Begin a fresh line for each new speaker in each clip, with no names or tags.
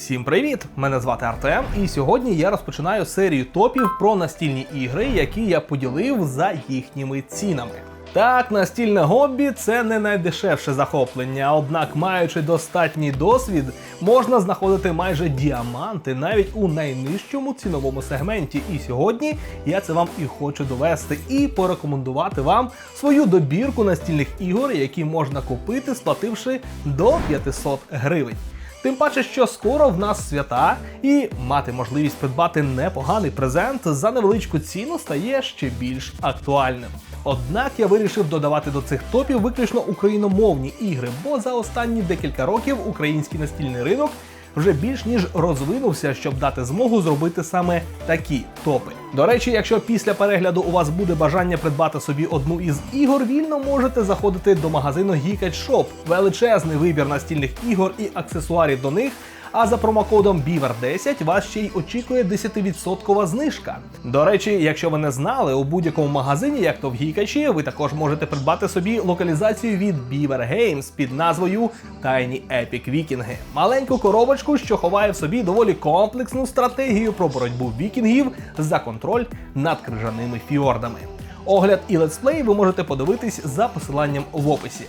Всім привіт! Мене звати Артем, і сьогодні я розпочинаю серію топів про настільні ігри, які я поділив за їхніми цінами. Так, настільне хобі це не найдешевше захоплення, однак, маючи достатній досвід, можна знаходити майже діаманти навіть у найнижчому ціновому сегменті. І сьогодні я це вам і хочу довести і порекомендувати вам свою добірку настільних ігор, які можна купити, сплативши до 500 гривень. Тим паче, що скоро в нас свята, і мати можливість придбати непоганий презент за невеличку ціну стає ще більш актуальним. Однак я вирішив додавати до цих топів виключно україномовні ігри, бо за останні декілька років український настільний ринок вже більш ніж розвинувся, щоб дати змогу зробити саме такі топи. До речі, якщо після перегляду у вас буде бажання придбати собі одну із ігор, вільно можете заходити до магазину Geekage Shop. Величезний вибір настільних ігор і аксесуарів до них. А за промокодом BIVER10 вас ще й очікує 10% знижка. До речі, якщо ви не знали, у будь-якому магазині, як то в Гікачі, ви також можете придбати собі локалізацію від Beaver Games під назвою Tiny Epic Вікінги. Маленьку коробочку, що ховає в собі доволі комплексну стратегію про боротьбу вікінгів за контроль над крижаними фіордами. Огляд і летсплей ви можете подивитись за посиланням в описі.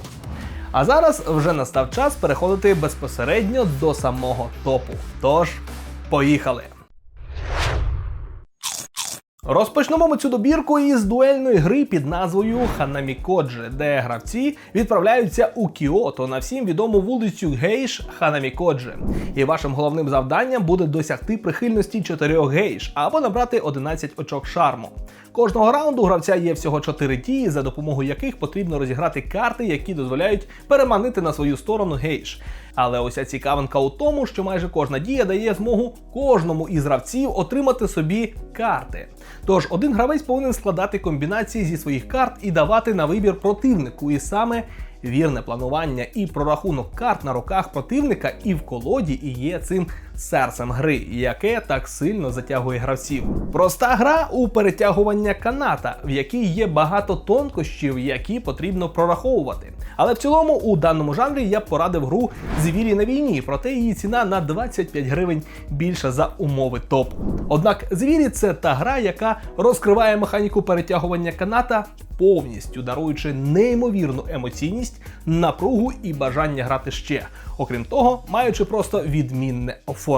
А зараз вже настав час переходити безпосередньо до самого топу. Тож, поїхали! Розпочнемо ми цю добірку із дуельної гри під назвою Ханамікоджи, де гравці відправляються у Кіото на всім відому вулицю Гейш Ханамікоджи. І вашим головним завданням буде досягти прихильності 4 гейш або набрати 11 очок шарму. Кожного раунду гравця є всього 4 дії, за допомогою яких потрібно розіграти карти, які дозволяють переманити на свою сторону гейш. Але ось цікавинка у тому, що майже кожна дія дає змогу кожному із гравців отримати собі карти. Тож один гравець повинен складати комбінації зі своїх карт і давати на вибір противнику, і саме вірне планування і прорахунок карт на руках противника і в колоді і є цим серцем гри, яке так сильно затягує гравців. Проста гра у перетягування каната, в якій є багато тонкощів, які потрібно прораховувати. Але в цілому у даному жанрі я б порадив гру Звірі на війні, проте її ціна на 25 гривень більша за умови топу. Однак звірі це та гра, яка розкриває механіку перетягування каната повністю даруючи неймовірну емоційність, напругу і бажання грати ще. Окрім того, маючи просто відмінне оформлення.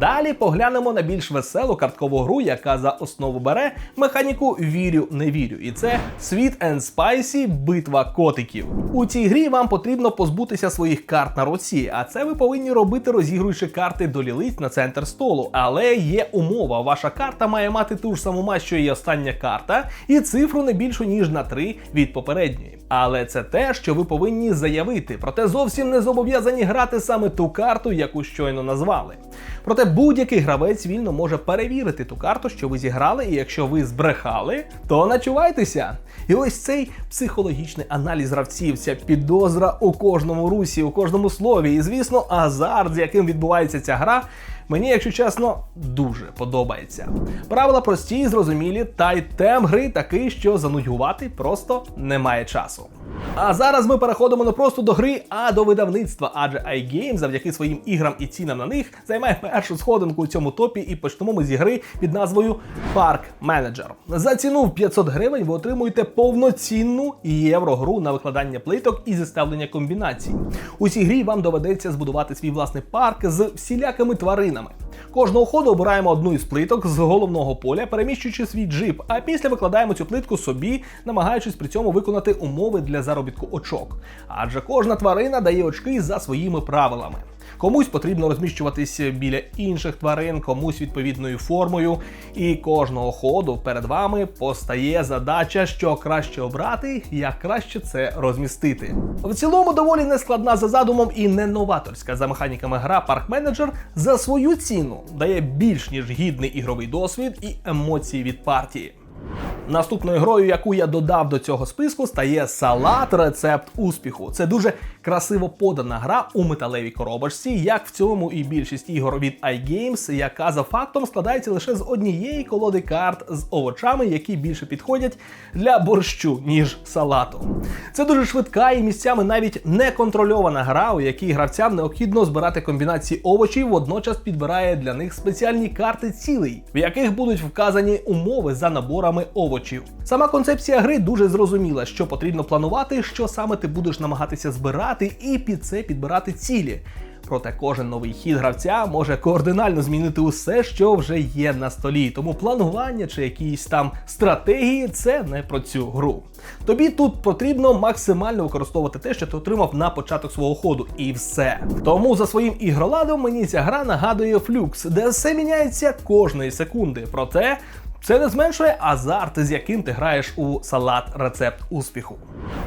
Далі поглянемо на більш веселу карткову гру, яка за основу бере механіку вірю, не вірю. І це Sweet and Spicy битва котиків. У цій грі вам потрібно позбутися своїх карт на руці, а це ви повинні робити, розігруючи карти до лілиць на центр столу. Але є умова: ваша карта має мати ту ж саму мать, що і остання карта, і цифру не більшу ніж на 3 від попередньої. Але це те, що ви повинні заявити, проте зовсім не зобов'язані грати саме ту карту, яку щойно назвали. Проте будь-який гравець вільно може перевірити ту карту, що ви зіграли, і якщо ви збрехали, то начувайтеся. І ось цей психологічний аналіз гравців, ця підозра у кожному русі, у кожному слові, і звісно, азарт, з яким відбувається ця гра. Мені, якщо чесно, дуже подобається. Правила прості, зрозумілі, та й темп гри такий, що занудьгувати просто немає часу. А зараз ми переходимо не просто до гри, а до видавництва, адже iGame завдяки своїм іграм і цінам на них займає першу сходинку у цьому топі, і почнемо ми зі гри під назвою Park Manager. За ціну в 500 гривень ви отримуєте повноцінну єврогру на викладання плиток і зіставлення комбінацій. У цій грі вам доведеться збудувати свій власний парк з всілякими тваринами. Кожного ходу обираємо одну із плиток з головного поля, переміщуючи свій джип, а після викладаємо цю плитку собі, намагаючись при цьому виконати умови для заробітку очок. Адже кожна тварина дає очки за своїми правилами. Комусь потрібно розміщуватися біля інших тварин, комусь відповідною формою. І кожного ходу перед вами постає задача, що краще обрати, як краще це розмістити. В цілому доволі нескладна за задумом і не новаторська за механіками гра Park Manager за свою ціну дає більш ніж гідний ігровий досвід і емоції від партії. Наступною грою, яку я додав до цього списку, стає салат рецепт успіху. Це дуже красиво подана гра у металевій коробочці, як в цьому і більшість ігор від iGames, яка за фактом складається лише з однієї колоди карт з овочами, які більше підходять для борщу, ніж салату. Це дуже швидка і місцями навіть неконтрольована гра, у якій гравцям необхідно збирати комбінації овочів, водночас підбирає для них спеціальні карти цілей, в яких будуть вказані умови за наборами овочів. Сама концепція гри дуже зрозуміла, що потрібно планувати, що саме ти будеш намагатися збирати, і під це підбирати цілі. Проте кожен новий хід гравця може координально змінити усе, що вже є на столі. Тому планування чи якісь там стратегії це не про цю гру. Тобі тут потрібно максимально використовувати те, що ти отримав на початок свого ходу, і все. Тому за своїм ігроладом мені ця гра нагадує флюкс, де все міняється кожної секунди. Проте це не зменшує азарт, з яким ти граєш у салат рецепт успіху.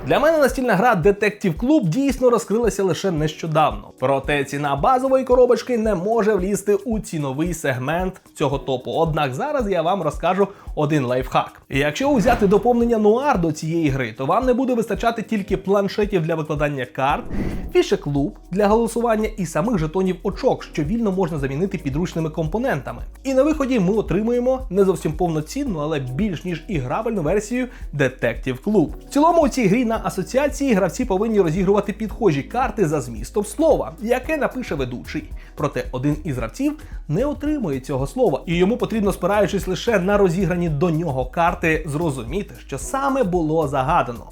Для мене настільна гра Detective Club дійсно розкрилася лише нещодавно. Проте ціна базової коробочки не може влізти у ціновий сегмент цього топу. Однак зараз я вам розкажу один лайфхак. Якщо взяти доповнення нуар до цієї гри, то вам не буде вистачати тільки планшетів для викладання карт, фішек клуб для голосування і самих жетонів очок, що вільно можна замінити підручними компонентами. І на виході ми отримуємо не зовсім повноцінну, але більш ніж іграбельну версію Detective Club. В цілому у цій грі на асоціації гравці повинні розігрувати підхожі карти за змістом слова, яке напише ведучий. Проте один із гравців не отримує цього слова, і йому потрібно, спираючись лише на розіграні до нього карти, зрозуміти, що саме було загадано.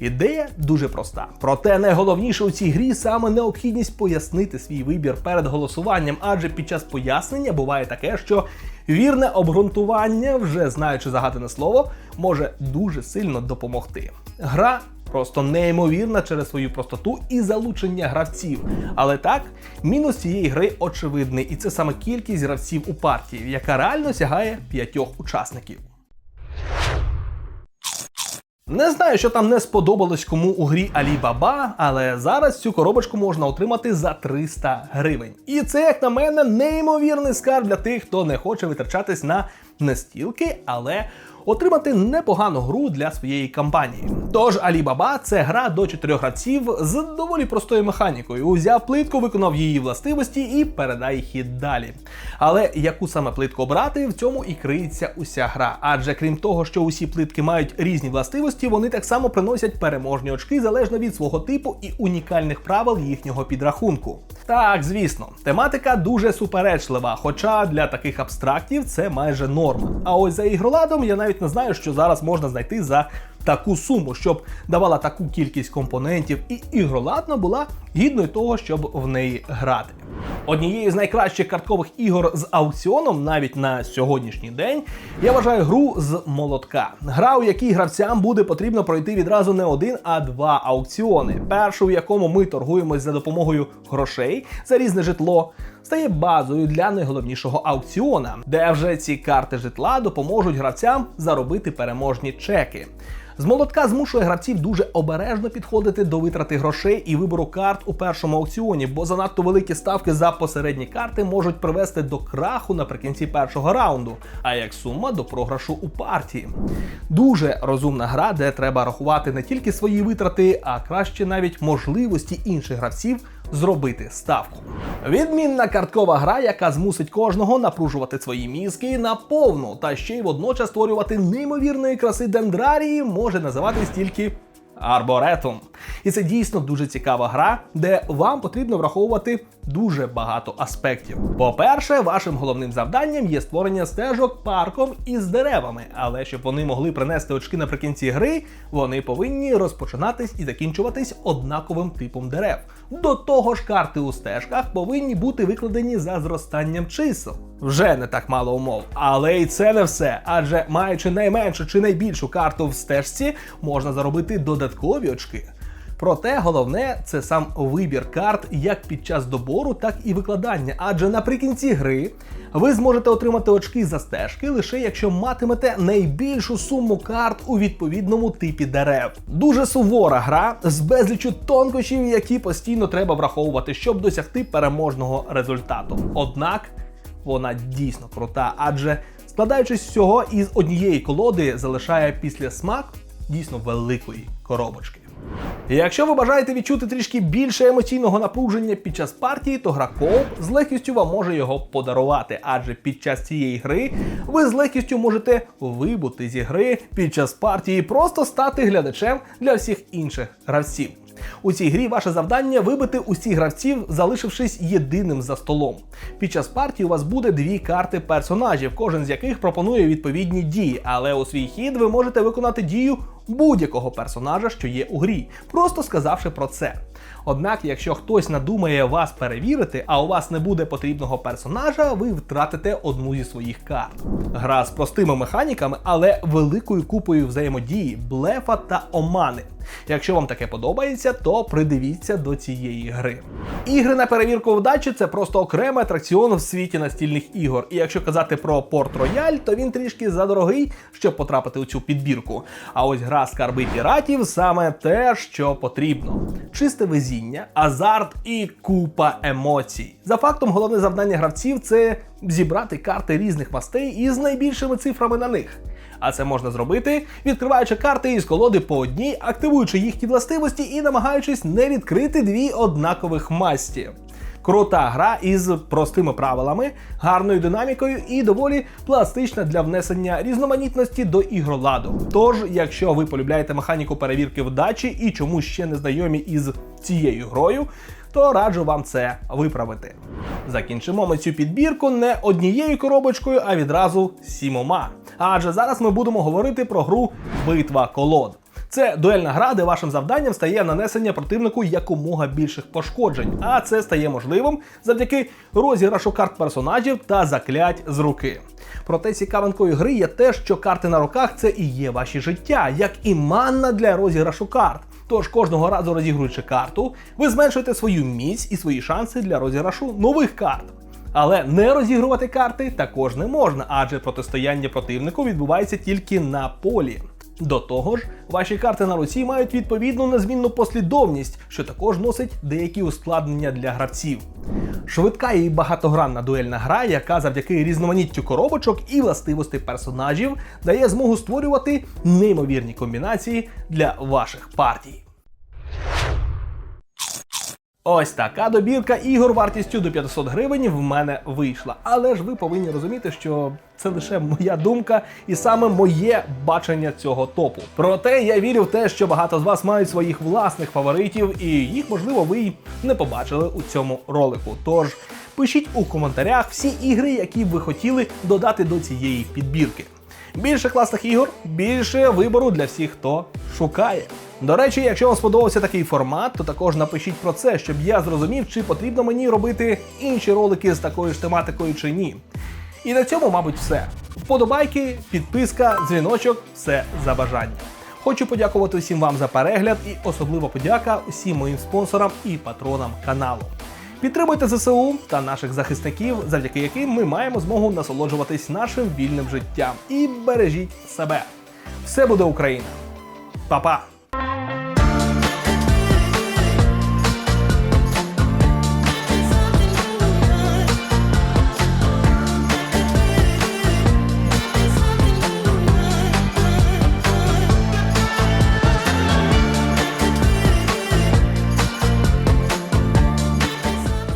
Ідея дуже проста. Проте найголовніше у цій грі саме необхідність пояснити свій вибір перед голосуванням, адже під час пояснення буває таке, що вірне обґрунтування, вже знаючи загадане слово, може дуже сильно допомогти. Гра просто неймовірна через свою простоту і залучення гравців. Але так, мінус цієї гри очевидний, і це саме кількість гравців у партії, яка реально сягає п'ятьох учасників. Не знаю, що там не сподобалось кому у грі Alibaba, але зараз цю коробочку можна отримати за 300 гривень. І це, як на мене, неймовірний скарб для тих, хто не хоче витрачатись на настілки, але отримати непогану гру для своєї кампанії. Тож Alibaba – це гра до 4 гравців з доволі простою механікою. Узяв плитку, виконав її властивості і передай хід далі. Але яку саме плитку обрати, в цьому і криється уся гра. Адже крім того, що усі плитки мають різні властивості, вони так само приносять переможні очки залежно від свого типу і унікальних правил їхнього підрахунку. Так, звісно, тематика дуже суперечлива, хоча для таких абстрактів це майже норма. А ось за ігроладом я навіть не знаю, що зараз можна знайти за таку суму, щоб давала таку кількість компонентів, і ігроладна була гідною того, щоб в неї грати. Однією з найкращих карткових ігор з аукціоном, навіть на сьогоднішній день, я вважаю гру з молотка. Гра, у якій гравцям буде потрібно пройти відразу не один, а два аукціони. Перший, у якому ми торгуємось за допомогою грошей за різне житло, стає базою для найголовнішого аукціона, де вже ці карти житла допоможуть гравцям заробити переможні чеки. З молотка змушує гравців дуже обережно підходити до витрати грошей і вибору карт у першому аукціоні, бо занадто великі ставки за посередні карти можуть привести до краху наприкінці першого раунду, а як сума до програшу у партії. Дуже розумна гра, де треба рахувати не тільки свої витрати, а краще навіть можливості інших гравців зробити ставку. Відмінна карткова гра, яка змусить кожного напружувати свої мізки наповну, та ще й водночас створювати неймовірної краси дендрарії, може називатись тільки Арборетум. І це дійсно дуже цікава гра, де вам потрібно враховувати дуже багато аспектів. По-перше, вашим головним завданням є створення стежок парком із деревами, але щоб вони могли принести очки наприкінці гри, вони повинні розпочинатись і закінчуватись однаковим типом дерев. До того ж, карти у стежках повинні бути викладені за зростанням чисел. Вже не так мало умов. Але й це не все. Адже маючи найменшу чи найбільшу карту в стежці, можна заробити додаткові очки. Проте головне це сам вибір карт як під час добору, так і викладання. Адже наприкінці гри ви зможете отримати очки за стежки лише якщо матимете найбільшу суму карт у відповідному типі дерев. Дуже сувора гра з безлічю тонкощів, які постійно треба враховувати, щоб досягти переможного результату. Однак вона дійсно крута, адже складаючись всього із однієї колоди, залишає після смак дійсно великої коробочки. Якщо ви бажаєте відчути трішки більше емоційного напруження під час партії, то гра Коop з легкістю вам може його подарувати, адже під час цієї гри ви з легкістю можете вибути зі гри під час партії, і просто стати глядачем для всіх інших гравців. У цій грі ваше завдання вибити усіх гравців, залишившись єдиним за столом. Під час партії у вас буде дві карти персонажів, кожен з яких пропонує відповідні дії, але у свій хід ви можете виконати дію будь-якого персонажа, що є у грі, просто сказавши про це. Однак, якщо хтось надумає вас перевірити, а у вас не буде потрібного персонажа, ви втратите одну зі своїх карт. Гра з простими механіками, але великою купою взаємодії, блефа та омани. Якщо вам таке подобається, то придивіться до цієї гри. Ігри на перевірку вдачі це просто окремий атракціон в світі настільних ігор. І якщо казати про Порт Рояль, то він трішки задорогий, щоб потрапити у цю підбірку. А ось гра скарби піратів саме те, що потрібно: чисте везіння, азарт і купа емоцій. За фактом, головне завдання гравців це зібрати карти різних мастей із найбільшими цифрами на них. А це можна зробити, відкриваючи карти із колоди по одній, активуючи їхні властивості і намагаючись не відкрити дві однакових масті. Крута гра із простими правилами, гарною динамікою і доволі пластична для внесення різноманітності до ігроладу. Тож, якщо ви полюбляєте механіку перевірки вдачі і чому ще не знайомі із цією грою, то раджу вам це виправити. Закінчимо ми цю підбірку не однією коробочкою, а відразу сімома. Адже зараз ми будемо говорити про гру Битва колод. Це дуельна гра, де вашим завданням стає нанесення противнику якомога більших пошкоджень, а це стає можливим завдяки розіграшу карт персонажів та заклять з руки. Проте цікавинкою гри є те, що карти на руках це і є ваші життя, як і манна для розіграшу карт. Тож кожного разу розігруючи карту, ви зменшуєте свою міць і свої шанси для розіграшу нових карт. Але не розігрувати карти також не можна, адже протистояння противнику відбувається тільки на полі. До того ж, ваші карти на руці мають відповідну незмінну послідовність, що також носить деякі ускладнення для гравців. Швидка і багатогранна дуельна гра, яка завдяки різноманіттю коробочок і властивостей персонажів дає змогу створювати неймовірні комбінації для ваших партій. Ось така добірка ігор вартістю до 500 гривень в мене вийшла. Але ж ви повинні розуміти, що це лише моя думка і саме моє бачення цього топу. Проте я вірю в те, що багато з вас мають своїх власних фаворитів, і їх, можливо, ви й не побачили у цьому ролику. Тож пишіть у коментарях всі ігри, які ви хотіли додати до цієї підбірки. Більше класних ігор, більше вибору для всіх, хто шукає. До речі, якщо вам сподобався такий формат, то також напишіть про це, щоб я зрозумів, чи потрібно мені робити інші ролики з такою ж тематикою чи ні. І на цьому, мабуть, все. Вподобайки, підписка, дзвіночок все за бажання. Хочу подякувати усім вам за перегляд і особливо подяка усім моїм спонсорам і патронам каналу. Підтримуйте ЗСУ та наших захисників, завдяки яким ми маємо змогу насолоджуватись нашим вільним життям. І бережіть себе. Все буде Україна! Па-па!